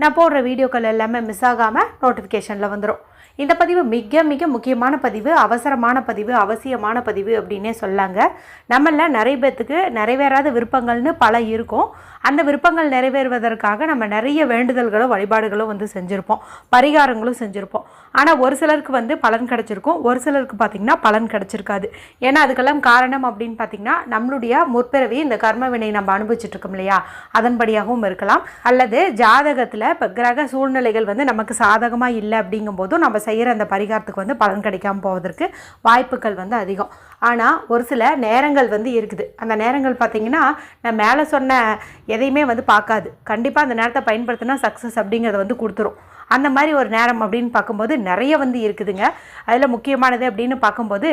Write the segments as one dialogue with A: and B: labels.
A: நான் போடுற வீடியோக்கள் எல்லாமே மிஸ் ஆகாமல் நோட்டிஃபிகேஷனில் வந்துடும் இந்த பதிவு மிக மிக முக்கியமான பதிவு அவசரமான பதிவு அவசியமான பதிவு அப்படின்னே சொல்லாங்க. நம்மள நிறைய பேர்த்துக்கு நிறைவேறாத விருப்பங்கள்னு பல இருக்கும். அந்த விருப்பங்கள் நிறைவேறுவதற்காக நம்ம நிறைய வேண்டுதல்களும் வழிபாடுகளும் வந்து செஞ்சுருப்போம். பரிகாரங்களும் செஞ்சுருப்போம். ஆனால் ஒரு சிலருக்கு வந்து பலன் கிடச்சிருக்கும். ஒரு சிலருக்கு பார்த்திங்கன்னா பலன் கிடச்சிருக்காது. ஏன்னா அதுக்கெல்லாம் காரணம் அப்படின்னு பார்த்திங்கன்னா நம்மளுடைய முற்பிறவி இந்த கர்ம வினை நம்ம அனுபவிச்சுட்டு இருக்கோம் இல்லையா? அதன்படியாகவும் இருக்கலாம். அல்லது ஜாதகத்தில் இப்போ கிரக சூழ்நிலைகள் வந்து நமக்கு சாதகமாக இல்லை அப்படிங்கும்போதும் நம்ம செய்கிற அந்த பரிகாரத்துக்கு வந்து பலன் கிடைக்காம போவதற்கு வாய்ப்புகள் வந்து அதிகம். ஆனால் ஒரு சில நேரங்கள் வந்து இருக்குது. அந்த நேரங்கள் பார்த்திங்கன்னா நான் மேலே சொன்ன எதையுமே வந்து பார்க்காது. கண்டிப்பாக அந்த நேரத்தை பயன்படுத்தினா சக்ஸஸ் அப்படிங்கிறத வந்து கொடுத்துரும். அந்த மாதிரி ஒரு நேரம் அப்படின்னு பார்க்கும்போது நிறைய வந்து இருக்குதுங்க. அதில் முக்கியமானது அப்படின்னு பார்க்கும்போது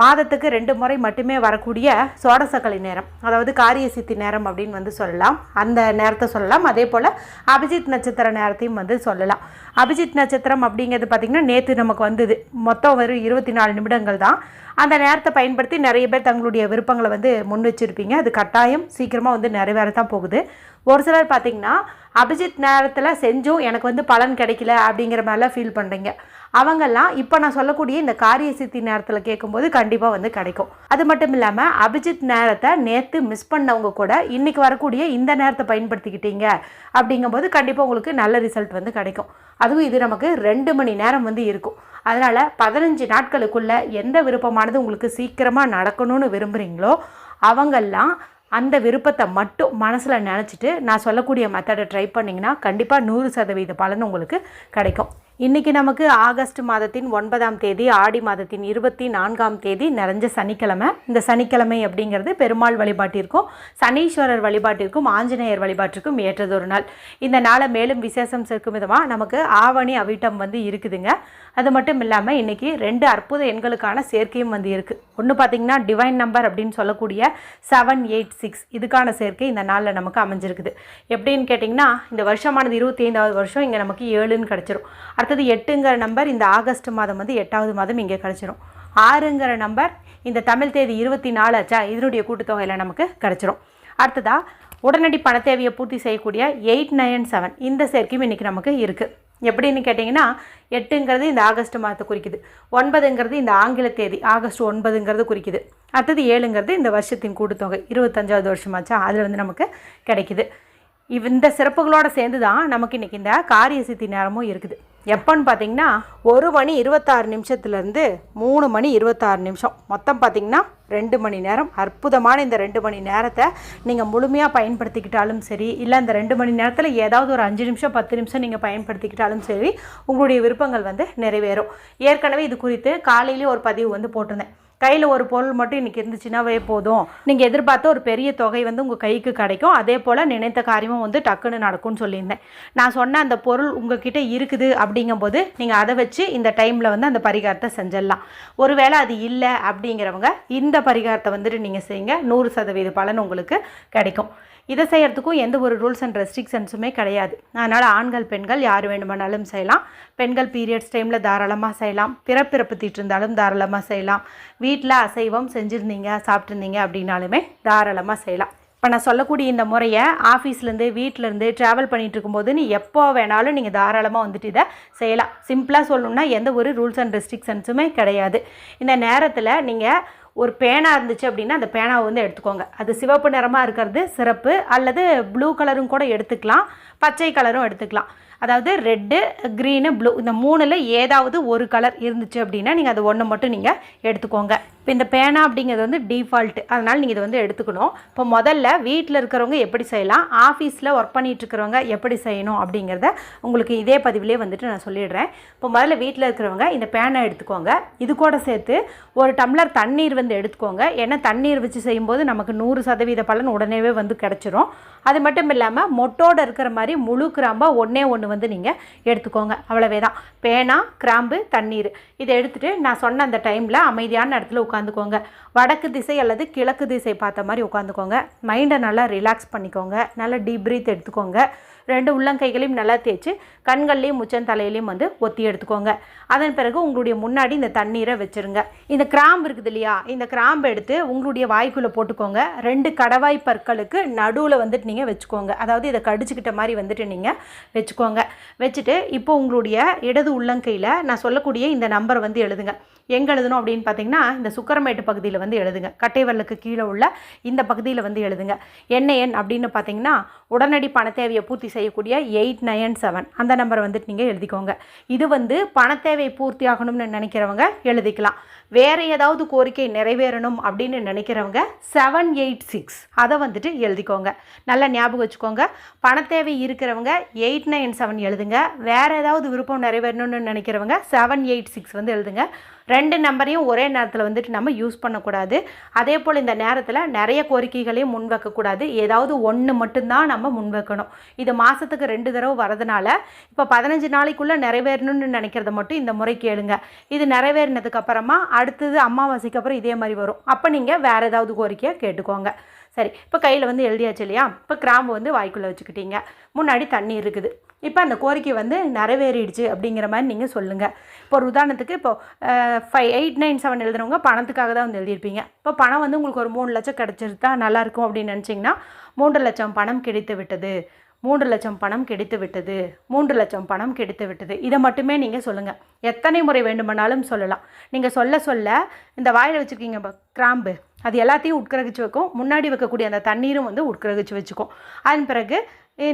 A: மாதத்துக்கு ரெண்டு முறை மட்டுமே வரக்கூடிய சோடசக்கலை நேரம் அதாவது காரிய சித்தி நேரம் அப்படின்னு வந்து சொல்லலாம். அந்த நேரத்தை சொல்லலாம். அதே போல் அபிஜித் நட்சத்திர நேரத்தையும் வந்து சொல்லலாம். அபிஜித் நட்சத்திரம் அப்படிங்கிறது பார்த்திங்கன்னா நேற்று நமக்கு வந்தது. மொத்தம் வெறும் இருபத்தி நாலு நிமிடங்கள் தான். அந்த நேரத்தை பயன்படுத்தி நிறைய பேர் தங்களுடைய விருப்பங்களை வந்து முன் வச்சுருப்பீங்க. அது கட்டாயம் சீக்கிரமாக வந்து நிறைவேற தான் போகுது. ஒரு சிலர் பார்த்திங்கன்னா அபிஜித் நேரத்தில் செஞ்சும் எனக்கு வந்து பலன் கிடைக்கல அப்படிங்கிற மாதிரிலாம் ஃபீல் பண்ணுறீங்க அவங்கெல்லாம் இப்போ நான் சொல்லக்கூடிய இந்த காரிய சித்தி நேரத்தில் கேட்கும்போது கண்டிப்பாக வந்து கிடைக்கும். அது மட்டும் இல்லாமல் அபிஜித் நேரத்தை நேற்று மிஸ் பண்ணவங்க கூட இன்றைக்கி வரக்கூடிய இந்த நேரத்தை பயன்படுத்திக்கிட்டீங்க அப்படிங்கும்போது கண்டிப்பாக உங்களுக்கு நல்ல ரிசல்ட் வந்து கிடைக்கும். அதுவும் இது நமக்கு ரெண்டு மணி நேரம் வந்து இருக்கும். அதனால் பதினஞ்சு நாட்களுக்குள்ளே எந்த விருப்பமானது உங்களுக்கு சீக்கிரமாக நடக்கணும்னு விரும்புகிறீங்களோ அவங்கெல்லாம் அந்த விருப்பத்தை மட்டும் மனசில் நினச்சிட்டு நான் சொல்லக்கூடிய மெத்தடை ட்ரை பண்ணிங்கன்னா கண்டிப்பாக நூறு சதவீத பலன் உங்களுக்கு கிடைக்கும். இன்றைக்கி நமக்கு ஆகஸ்ட் மாதத்தின் ஒன்பதாம் தேதி ஆடி மாதத்தின் இருபத்தி நான்காம் தேதி நிறைஞ்ச சனிக்கிழமை. இந்த சனிக்கிழமை அப்படிங்கிறது பெருமாள் வழிபாட்டிற்கும் சனீஸ்வரர் வழிபாட்டிற்கும் ஆஞ்சநேயர் வழிபாட்டிற்கும் ஏற்றது ஒரு நாள். இந்த நாளை மேலும் விசேஷம் சேர்க்கும் விதமாக நமக்கு ஆவணி அவிட்டம் வந்து இருக்குதுங்க. அது மட்டும் இல்லாமல் இன்றைக்கி ரெண்டு அற்புத எண்களுக்கான சேர்க்கையும் வந்து இருக்குது ஒன்று பார்த்திங்கன்னா டிவைன் நம்பர் அப்படின்னு சொல்லக்கூடிய செவன் எயிட் சிக்ஸ் இதுக்கான சேர்க்கை இந்த நாளில் நமக்கு அமைஞ்சிருக்குது. எப்படின்னு கேட்டிங்கன்னா இந்த வருஷமானது இருபத்தி ஐந்தாவது வருஷம் இங்கே நமக்கு ஏழுன்னு கிடச்சிரும். அடுத்தது எட்டுங்கிற நம்பர் இந்த ஆகஸ்ட் மாதம் வந்து எட்டாவது மாதம் இங்கே கிடச்சிரும். ஆறுங்கிற நம்பர் இந்த தமிழ் தேதி இருபத்தி நாலு ஆச்சா இதனுடைய கூட்டுத்தொகையில் நமக்கு கிடச்சிரும். அடுத்ததாக உடனடி பண தேவையை பூர்த்தி செய்யக்கூடிய எயிட் நைன் செவன் இந்த சேர்க்கையும் இன்றைக்கி நமக்கு இருக்குது எப்படின்னு கேட்டிங்கன்னா எட்டுங்கிறது இந்த ஆகஸ்ட் மாதத்தை குறிக்குது. ஒன்பதுங்கிறது இந்த ஆங்கில தேதி ஆகஸ்ட் ஒன்பதுங்கிறது குறிக்குது. அடுத்தது ஏழுங்கிறது இந்த வருஷத்தின் கூட்டுத்தொகை இருபத்தஞ்சாவது வருஷமாச்சா அதில் வந்து நமக்கு கிடைக்குது. இவ் இந்த சிறப்புகளோடு சேர்ந்து தான் நமக்கு இன்றைக்கி இந்த காரிய சித்தி நேரமும் இருக்குது. எப்போன்னு பார்த்தீங்கன்னா ஒரு மணி இருபத்தாறு நிமிஷத்துலேருந்து மூணு மணி இருபத்தாறு நிமிஷம். மொத்தம் பார்த்தீங்கன்னா ரெண்டு மணி நேரம். அற்புதமான இந்த ரெண்டு மணி நேரத்தை நீங்கள் முழுமையாக பயன்படுத்திக்கிட்டாலும் சரி இல்லை இந்த ரெண்டு மணி நேரத்தில் ஏதாவது ஒரு அஞ்சு நிமிஷம் பத்து நிமிஷம் நீங்கள் பயன்படுத்திக்கிட்டாலும் சரி உங்களுடைய விருப்பங்கள் வந்து நிறைவேறும். ஏற்கனவே இது குறித்து காலையிலேயே ஒரு பதிவு வந்து போட்டிருந்தேன். கையில் ஒரு பொருள் மட்டும் இன்றைக்கி இருந்துச்சுன்னாவே போதும். நீங்கள் எதிர்பார்த்த ஒரு பெரிய தொகை வந்து உங்கள் கைக்கு கிடைக்கும். அதே போல் நினைத்த காரியமும் வந்து டக்குன்னு நடக்கும்னு சொல்லியிருந்தேன். நான் சொன்ன அந்த பொருள் உங்ககிட்ட இருக்குது அப்படிங்கும்போது நீங்கள் அதை வச்சு இந்த டைமில் வந்து அந்த பரிகாரத்தை செஞ்சிடலாம். ஒருவேளை அது இல்லை அப்படிங்கிறவங்க இந்த பரிகாரத்தை வந்துட்டு நீங்கள் செய்யுங்க. நூறு சதவீத பலன் உங்களுக்கு கிடைக்கும். இதை செய்கிறதுக்கும் எந்த ஒரு ரூல்ஸ் அண்ட் ரெஸ்ட்ரிக்ஷன்ஸுமே கிடையாது. அதனால் ஆண்கள் பெண்கள் யார் வேண்டுமானாலும் செய்யலாம். பெண்கள் பீரியட்ஸ் டைமில் தாராளமாக செய்யலாம். பிறப்பிறப்பு தீட்டிருந்தாலும் தாராளமாக செய்யலாம். வீட்டில் அசைவம் செஞ்சுருந்தீங்க சாப்பிட்ருந்தீங்க அப்படின்னாலுமே தாராளமாக செய்யலாம். இப்போ நான் சொல்லக்கூடிய இந்த முறையை ஆஃபீஸ்லேருந்து வீட்டிலேருந்து ட்ராவல் பண்ணிகிட்டு இருக்கும்போது நீ எப்போ வேணாலும் நீங்கள் தாராளமாக வந்துட்டு இதை செய்யலாம். சிம்பிளாக சொல்லணும்னா எந்த ஒரு ரூல்ஸ் அண்ட் ரெஸ்ட்ரிக்ஷன்ஸுமே கிடையாது. இந்த நேரத்தில் நீங்கள் ஒரு பேனா இருந்துச்சு அப்படின்னா அந்த பேனாவை வந்து எடுத்துக்கோங்க. அது சிவப்பு நிறமாக இருக்கிறது சிறப்பு. அல்லது ப்ளூ கலரும் கூட எடுத்துக்கலாம். பச்சை கலரும் எடுத்துக்கலாம். அதாவது ரெட்டு க்ரீனு ப்ளூ இந்த மூணில் ஏதாவது ஒரு கலர் இருந்துச்சு அப்படின்னா நீங்கள் அது ஒன்று மட்டும் நீங்கள் எடுத்துக்கோங்க. இப்போ இந்த பேனா அப்படிங்கிறது வந்து டிஃபால்ட்டு அதனால் நீங்கள் இதை வந்து எடுத்துக்கணும். இப்போ முதல்ல வீட்டில் இருக்கிறவங்க எப்படி செய்யலாம்? ஆஃபீஸில் ஒர்க் பண்ணிகிட்டு இருக்கிறவங்க எப்படி செய்யணும் அப்படிங்கிறத உங்களுக்கு இதே பதிவிலே வந்துட்டு நான் சொல்லிடுறேன். இப்போ முதல்ல வீட்டில் இருக்கிறவங்க இந்த பேனை எடுத்துக்கோங்க. இது கூட சேர்த்து ஒரு டம்ளர் தண்ணீர் வந்து எடுத்துக்கோங்க. ஏன்னா தண்ணீர் வச்சு செய்யும்போது நமக்கு நூறு சதவீத பலன் உடனேவே வந்து கிடச்சிரும். அது மட்டும் இல்லாமல் மொட்டோடு இருக்கிற மாதிரி முழு கிராம்பாக ஒன்றே ஒன்று வந்து நீங்கள் எடுத்துக்கோங்க. அவ்வளவே தான் பேனா கிராம்பு தண்ணீர். இதை எடுத்துகிட்டு நான் சொன்ன அந்த டைமில் அமைதியான இடத்துல உட்காந்துக்கோங்க. வடக்கு திசை அல்லது கிழக்கு திசை பார்த்த மாதிரி உட்காந்துக்கோங்க. மைண்டை நல்லா ரிலாக்ஸ் பண்ணிக்கோங்க. நல்லா டீப் ப்ரீத் எடுத்துக்கோங்க. ரெண்டு உள்ளங்கைகளையும் நல்லா தேய்ச்சி கண்கள்லேயும் முச்சன் தலையிலையும் வந்து ஒத்தி எடுத்துக்கோங்க. அதன் பிறகு உங்களுடைய முன்னாடி இந்த தண்ணீரை வச்சுருங்க. இந்த கிராம்பு இருக்குது இல்லையா? இந்த கிராம்பு எடுத்து உங்களுடைய வாய்க்குள்ளே போட்டுக்கோங்க. ரெண்டு கடவாய் பற்களுக்கு நடுவில் வந்துட்டு நீங்கள் வச்சுக்கோங்க. அதாவது இதை கடிச்சுக்கிட்ட மாதிரி வந்துட்டு நீங்கள் வச்சுக்கோங்க. வச்சுட்டு இப்போ உங்களுடைய இடது உள்ளங்கையில் நான் சொல்லக்கூடிய இந்த நம்பர் வந்து எழுதுங்க. எங்கே எழுதணும் அப்படின்னு பார்த்தீங்கன்னா இந்த சுக்கரமேட்டு பகுதியில் வந்து எழுதுங்க. கட்டைவரலுக்கு கீழே உள்ள இந்த பகுதியில் வந்து எழுதுங்க. என்ன எண் அப்படின்னு பார்த்தீங்கன்னா உடனடி பண தேவையை பூர்த்தி செய்யக்கூடிய எயிட் நயன் செவன். அந்த நம்பரை வந்துட்டு நீங்கள் எழுதிக்கோங்க. இது வந்து பணத்தேவை பூர்த்தி ஆகணும்னு நினைக்கிறவங்க எழுதிக்கலாம். வேறு ஏதாவது கோரிக்கை நிறைவேறணும் அப்படின்னு நினைக்கிறவங்க செவன் எயிட் சிக்ஸ் அதை வந்துட்டு எழுதிக்கோங்க. நல்லா ஞாபகம் வச்சுக்கோங்க. பணத்தேவை இருக்கிறவங்க எயிட் நைன் செவன் எழுதுங்க. வேறு ஏதாவது விருப்பம் நிறைவேறணும்னு நினைக்கிறவங்க செவன் எயிட் சிக்ஸ் வந்து எழுதுங்க. ரெண்டு நம்பரையும் ஒரே நேரத்தில் வந்துட்டு நம்ம யூஸ் பண்ணக்கூடாது. அதே போல் இந்த நேரத்தில் நிறைய கோரிக்கைகளையும் முன்வைக்கக்கூடாது. ஏதாவது ஒன்று மட்டும்தான் நம்ம முன்வைக்கணும். இது மாதத்துக்கு ரெண்டு தடவை வரதுனால இப்போ பதினஞ்சு நாளைக்குள்ளே நிறைவேறணும்னு நினைக்கிறத மட்டும் இந்த முறை கேளுங்க. இது நிறைவேறினதுக்கு அப்புறமா அடுத்தது அமாவாசைக்கு அப்புறம் இதே மாதிரி வரும். அப்போ நீங்கள் வேறு ஏதாவது கோரிக்கையை கேட்டுக்கோங்க. சரி இப்போ கையில் வந்து எழுதியாச்சு இல்லையா? இப்போ கிராம்பு வந்து வாய்க்குள்ளே வச்சுக்கிட்டீங்க. முன்னாடி தண்ணி இருக்குது. இப்போ அந்த கோரிக்கை வந்து நிறைவேறிடுச்சு அப்படிங்கிற மாதிரி நீங்கள் சொல்லுங்கள் இப்போ ஒரு உதாரணத்துக்கு இப்போ ஃபைவ் எயிட் நைன் செவன் எழுதுறவங்க பணத்துக்காக தான் வந்து எழுதியிருப்பீங்க. இப்போ பணம் வந்து உங்களுக்கு ஒரு மூணு லட்சம் கிடச்சிருந்தா நல்லாயிருக்கும் அப்படின்னு நினச்சிங்கன்னா மூன்று லட்சம் பணம் கிடைத்து விட்டது. மூன்று லட்சம் பணம் கிடைத்து விட்டது. மூன்று லட்சம் பணம் கிடைத்து விட்டது. இதை மட்டுமே நீங்கள் சொல்லுங்கள் எத்தனை முறை வேண்டுமானாலும் சொல்லலாம். நீங்கள் சொல்ல சொல்ல இந்த வாயில் வச்சுருக்கீங்க கிராம்பு. அது எல்லாத்தையும் உட்கிரகிச்சு வைக்கும். முன்னாடி வைக்கக்கூடிய அந்த தண்ணீரும் வந்து உட்கிரகிச்சு வச்சுக்கும். அதன் பிறகு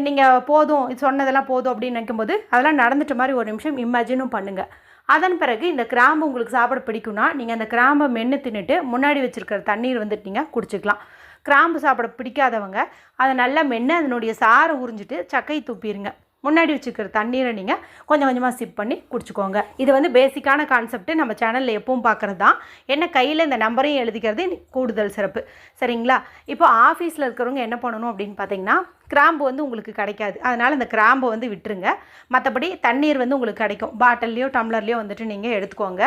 A: நீங்கள் போதும் இது சொன்னதெல்லாம் போதும் அப்படின்னு நினைக்கும்போது அதெல்லாம் நடந்துட்ட மாதிரி ஒரு நிமிஷம் இமேஜினும் பண்ணுங்கள் அதன் பிறகு இந்த கிராம்பு உங்களுக்கு சாப்பிட பிடிக்கும்னா நீங்கள் அந்த கிராம்பை மென்று தின்னுட்டு முன்னாடி வச்சுருக்கிற தண்ணீர் வந்துட்டு நீங்கள் குடிச்சிக்கலாம். கிராம்பு சாப்பிட பிடிக்காதவங்க அதை நல்லா மென்று அதனுடைய சாறை உறிஞ்சிட்டு சக்கையை துப்பிடுங்க முன்னாடி வச்சுக்கிற தண்ணீரை நீங்கள் கொஞ்சம் கொஞ்சமாக சிப் பண்ணி குடிச்சுக்கோங்க. இது வந்து பேசிக்கான கான்செப்ட் நம்ம சேனலில் எப்பவும் பார்க்குறது தான் என்ன கையில் இந்த நம்பரையும் எழுதிக்கிறது கூடுதல் சிறப்பு. சரிங்களா? இப்போ ஆஃபீஸில் இருக்கிறவங்க என்ன பண்ணணும் அப்படின்னு பார்த்தீங்கன்னா கிராம்பு வந்து உங்களுக்கு கிடைக்காது. அதனால் இந்த கிராம்பை வந்து விட்டுருங்க. மற்றபடி தண்ணீர் வந்து உங்களுக்கு கிடைக்கும். பாட்டில்லையோ டம்ளர்லேயோ வந்துட்டு நீங்கள் எடுத்துக்கோங்க.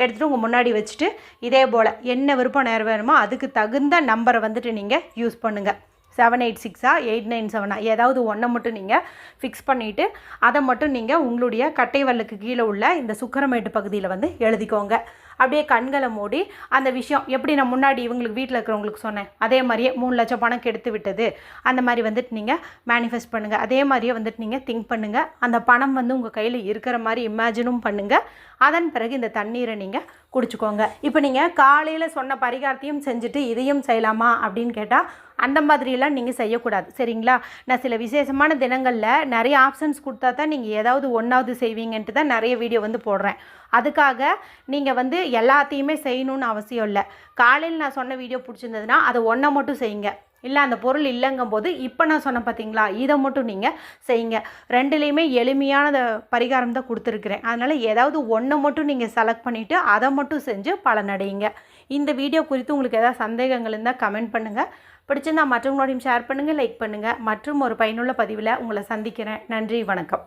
A: எடுத்துகிட்டு உங்கள் முன்னாடி வச்சுட்டு இதே போல் என்ன விருப்பம் நேரம் வேணுமோ அதுக்கு தகுந்த நம்பரை வந்துட்டு நீங்கள் யூஸ் பண்ணுங்கள் செவன் எயிட் சிக்ஸா எயிட் நைன் செவனா ஏதாவது ஒன்றை மட்டும் நீங்கள் ஃபிக்ஸ் பண்ணிவிட்டு அதை மட்டும் நீங்கள் உங்களுடைய கட்டை வல்லுக்கு கீழே உள்ள இந்த சுக்கரமேட்டு பகுதியில் வந்து எழுதிக்கோங்க. அப்படியே கண்களை மூடி அந்த விஷயம் எப்படி நான் முன்னாடி இவங்களுக்கு வீட்டில் இருக்கிறவங்களுக்கு சொன்னேன் அதே மாதிரியே மூணு லட்சம் பணம் கெடுத்து விட்டது அந்த மாதிரி வந்துட்டு நீங்கள் மேனிஃபெஸ்ட் பண்ணுங்கள் அதே மாதிரியே வந்துட்டு நீங்கள் திங்க் பண்ணுங்கள் அந்த பணம் வந்து உங்கள் கையில் இருக்கிற மாதிரி இமேஜினும் பண்ணுங்கள் அதன் பிறகு இந்த தண்ணீரை நீங்கள் குடிச்சுக்கோங்க. இப்போ நீங்கள் காலையில் சொன்ன பரிகாரத்தையும் செஞ்சுட்டு இதையும் செய்யலாமா அப்படின்னு கேட்டால் அந்த மாதிரிலாம் நீங்கள் செய்யக்கூடாது. சரிங்களா? நான் சில விசேஷமான தினங்களில் நிறைய ஆப்ஷன்ஸ் கொடுத்தா தான் நீங்கள் ஏதாவது ஒன்றாவது செய்வீங்கன்ட்டு தான் நிறைய வீடியோ வந்து போடுறேன். அதுக்காக நீங்கள் வந்து எல்லாத்தையுமே செய்யணும்னு அவசியம் இல்லை. காலையில் நான் சொன்ன வீடியோ பிடிச்சிருந்ததுன்னா அதை ஒன்றை மட்டும் செய்யுங்க. இல்லை அந்த பொருள் இல்லைங்கும் போது இப்போ நான் சொன்னேன் பார்த்தீங்களா இதை மட்டும் நீங்கள் செய்யுங்க. ரெண்டுலேயுமே எளிமையான பரிகாரம் தான் கொடுத்துருக்குறேன். அதனால் ஏதாவது ஒன்றை மட்டும் நீங்கள் செலக்ட் பண்ணிவிட்டு அதை மட்டும் செஞ்சு பலனடையுங்க. இந்த வீடியோ குறித்து உங்களுக்கு ஏதாவது சந்தேகங்கள் இருந்தால் கமெண்ட் பண்ணுங்கள் பிடிச்சிருந்தா மற்றவங்களோடையும் ஷேர் பண்ணுங்கள் லைக் பண்ணுங்கள் மற்றும் ஒரு பயனுள்ள பதிவில் உங்களை சந்திக்கிறேன். நன்றி வணக்கம்.